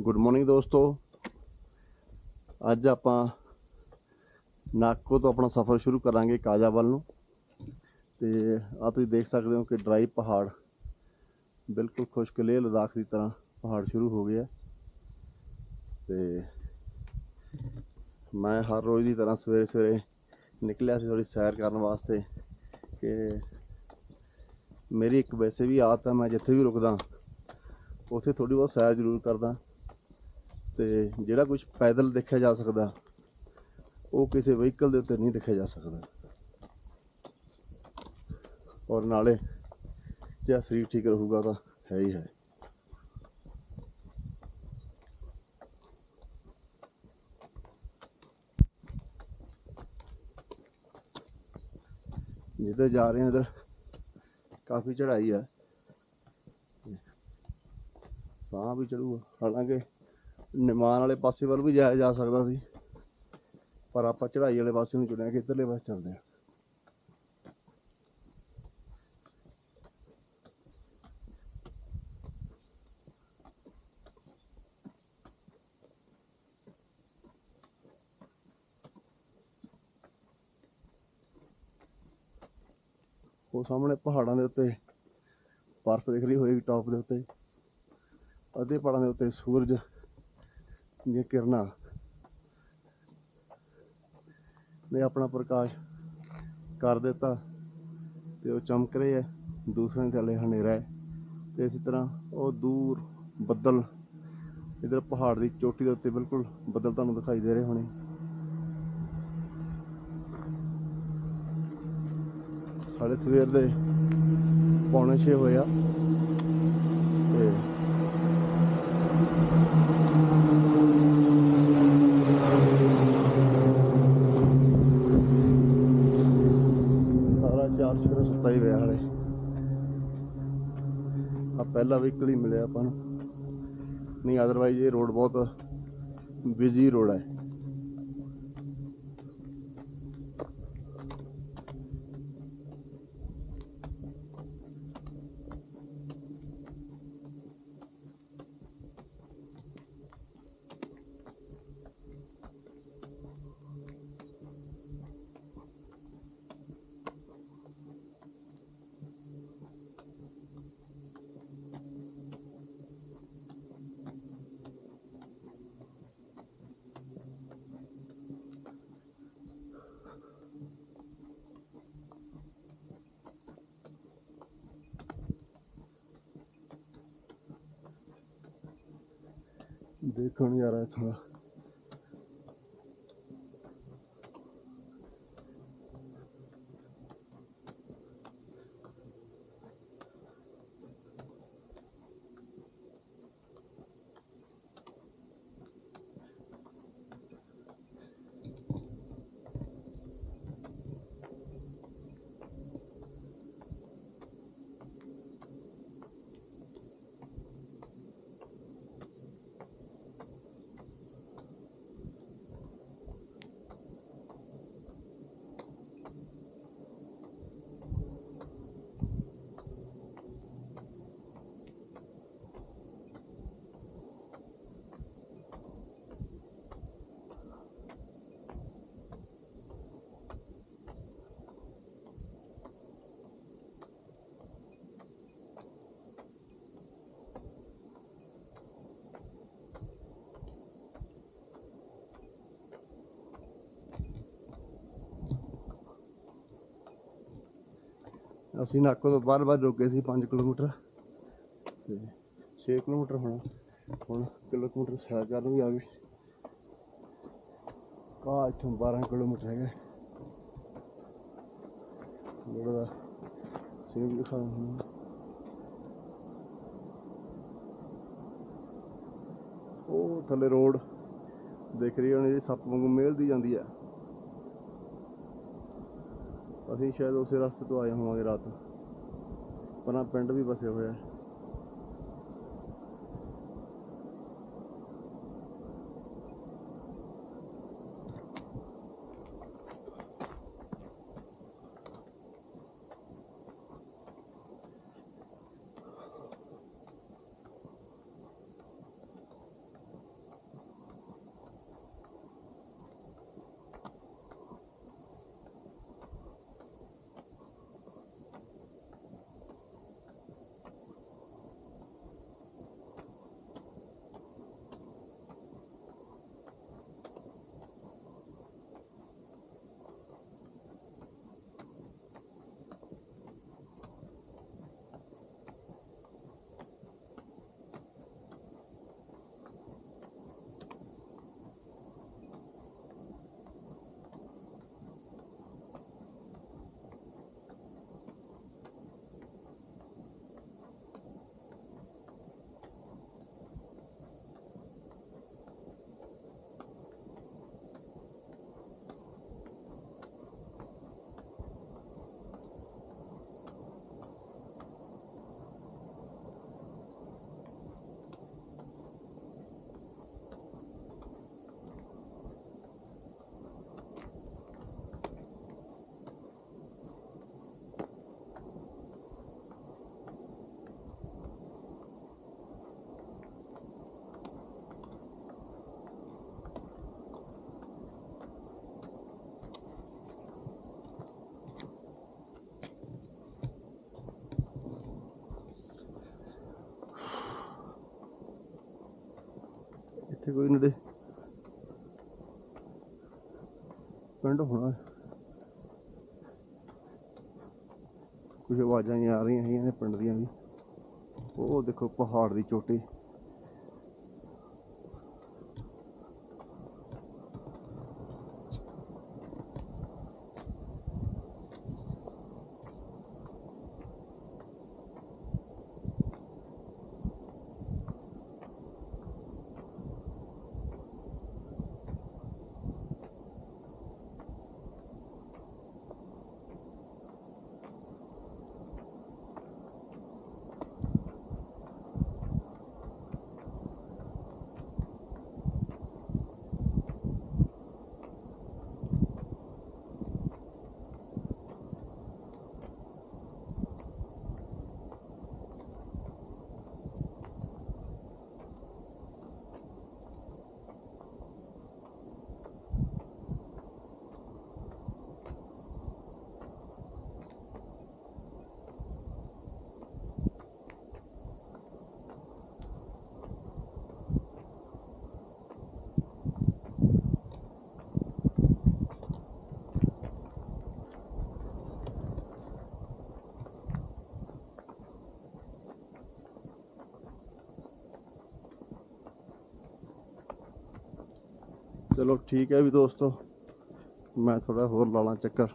Good morning ਦੋਸਤੋ। ਅੱਜ ਆਪਾਂ ਨਾਕੋ ਤੋਂ ਆਪਣਾ ਸਫ਼ਰ ਸ਼ੁਰੂ ਕਰਾਂਗੇ ਕਾਜਾ ਵੱਲ ਨੂੰ। ਤੇ ਆ ਤੁਸੀਂ ਦੇਖ ਸਕਦੇ ਹੋ ਕਿ ਡਰਾਈ ਪਹਾੜ ਬਿਲਕੁਲ ਖੁਸ਼ਕ ਲੇਹ ਲਦਾਖ ਦੀ ਤਰ੍ਹਾਂ ਪਹਾੜ ਸ਼ੁਰੂ ਹੋ ਗਿਆ ਤੇ ਮੈਂ ਹਰ ਰੋਜ਼ ਦੀ ਤਰ੍ਹਾਂ ਸਵੇਰੇ ਸਵੇਰੇ ਨਿਕਲਿਆ ਸੀ ਥੋੜੀ ਸੈਰ ਕਰਨ ਵਾਸਤੇ ਕਿ ਮੇਰੀ ਇੱਕ ਵੈਸੇ ਵੀ ਆਦਤ ਹੈ ਮੈਂ ਜਿੱਥੇ ਵੀ ਰੁਕਦਾ, ਉੱਥੇ ਥੋੜੀ ਬਹੁਤ ਸੈਰ ਜ਼ਰੂਰ ਕਰਦਾ। ਤੇ ਜਿਹੜਾ ਕੁਝ ਪੈਦਲ ਦੇਖਿਆ ਜਾ ਸਕਦਾ, ਉਹ ਕਿਸੇ ਵਹੀਕਲ ਦੇ ਉੱਤੇ ਨਹੀਂ ਦੇਖਿਆ ਜਾ ਸਕਦਾ। ਔਰ ਨਾਲੇ ਜੇ ਸਰੀਰ ਠੀਕ ਰਹੂਗਾ ਤਾਂ ਹੈ ਹੀ ਹੈ। ਜਿੱਧਰ ਜਾ ਰਹੇ ਹਾਂ ਇਧਰ ਕਾਫੀ ਚੜ੍ਹਾਈ ਹੈ ਸਾਹ ਵੀ ਚੜੂਗਾ ਹਾਲਾਂਕਿ ਨਿਮਾਨ ਵਾਲੇ ਪਾਸੇ ਵੱਲ ਵੀ ਜਾਇਆ ਜਾ ਸਕਦਾ ਸੀ। ਪਰ ਆਪਾਂ ਚੜ੍ਹਾਈ ਵਾਲੇ ਪਾਸੇ ਨੂੰ ਚੁਣਿਆ ਕਿ ਇੱਧਰਲੇ ਪਾਸੇ ਚੱਲਦੇ ਹਾਂ। ਉਹ ਸਾਹਮਣੇ ਪਹਾੜਾਂ ਦੇ ਉੱਤੇ ਬਰਫ਼ ਦਿਖ ਰਹੀ ਹੋਏਗੀ ਟੌਪ ਦੇ ਉੱਤੇ। ਅੱਧੇ ਪਹਾੜਾਂ ਦੇ ਉੱਤੇ ਸੂਰਜ ਦੀਆਂ ਕਿਰਨਾਂ। ਨੇ ਆਪਣਾ ਪ੍ਰਕਾਸ਼ ਕਰ ਦਿੱਤਾ ਤੇ ਉਹ ਚਮਕ ਰਹੇ ਹੈ ਦੂਸਰੇ ਦੇ ਥੱਲੇ ਹਨੇਰਾ ਹੈ ਤੇ ਇਸੇ ਤਰ੍ਹਾਂ ਉਹ ਦੂਰ ਬੱਦਲ, ਇਧਰ ਪਹਾੜ ਦੀ ਚੋਟੀ ਦੇ ਉੱਤੇ ਬਿਲਕੁਲ ਬੱਦਲ ਤੁਹਾਨੂੰ ਦਿਖਾਈ ਦੇ ਰਹੇ ਹੋਣੇ। ਹਾਲੇ ਸਵੇਰ ਦੇ ਪੌਣੇ 6 ਹੋਏ ਆ ਤੇ ਪਹਿਲਾ ਵਹੀਕਲ ਹੀ ਮਿਲਿਆ ਆਪਾਂ ਨੂੰ। ਨਹੀਂ ਅਦਰਵਾਈਜ਼ ਇਹ ਰੋਡ ਬਹੁਤ ਬਿਜ਼ੀ ਰੋਡ ਹੈ। ਦੇਖੋ ਨਜ਼ਾਰਾ ਇੱਥੋਂ ਦਾ ਅਸੀਂ ਨਾਕੋ ਤੋਂ ਬਾਹਰ ਬਾਹਰ ਰੁਕੇ ਸੀ 5 ਕਿਲੋਮੀਟਰ। ਤੇ 6 ਕਿਲੋਮੀਟਰ ਹੋਣਾ, ਹੁਣ ਕਿਲੋਮੀਟਰ ਸੈਰ ਕਰਨ ਵੀ ਆ ਗਏ। ਕਾ ਇੱਥੋਂ 12 ਕਿਲੋਮੀਟਰ ਹੈਗਾ। ਜਿਹੜਾ ਸੇਵ ਲਿਖਾ ਹੋਣਾ ਉਹ ਥੱਲੇ ਰੋਡ ਦੇਖ ਰਹੀ ਹੋਣੀ ਜਿਹੜੀ ਸੱਪ ਵਾਂਗੂ ਮੇਲਦੀ ਜਾਂਦੀ ਆ। ਅਸੀਂ ਸ਼ਾਇਦ ਉਸੇ ਰਸਤੇ ਤੋਂ ਆਏ ਹੋਵਾਂਗੇ ਰਾਤ ਪਰਾਂ ਪਿੰਡ ਵੀ ਵਸਿਆ ਹੋਇਆ ਹੈ ਇੱਥੇ ਕੋਈ ਨੇੜੇ। ਪਿੰਡ ਹੋਣਾ। ਕੁਝ ਆਵਾਜ਼ਾਂ ਆ ਰਹੀਆਂ ਹੈਗੀਆਂ ਨੇ ਪਿੰਡ ਦੀਆਂ ਵੀ। ਉਹ ਦੇਖੋ ਪਹਾੜ ਦੀ ਚੋਟੀ। ਚਲੋ ਠੀਕ ਹੈ ਵੀ ਦੋਸਤੋ ਮੈਂ ਥੋੜਾ ਹੋਰ ਲਾ ਲਾਂ ਚੱਕਰ।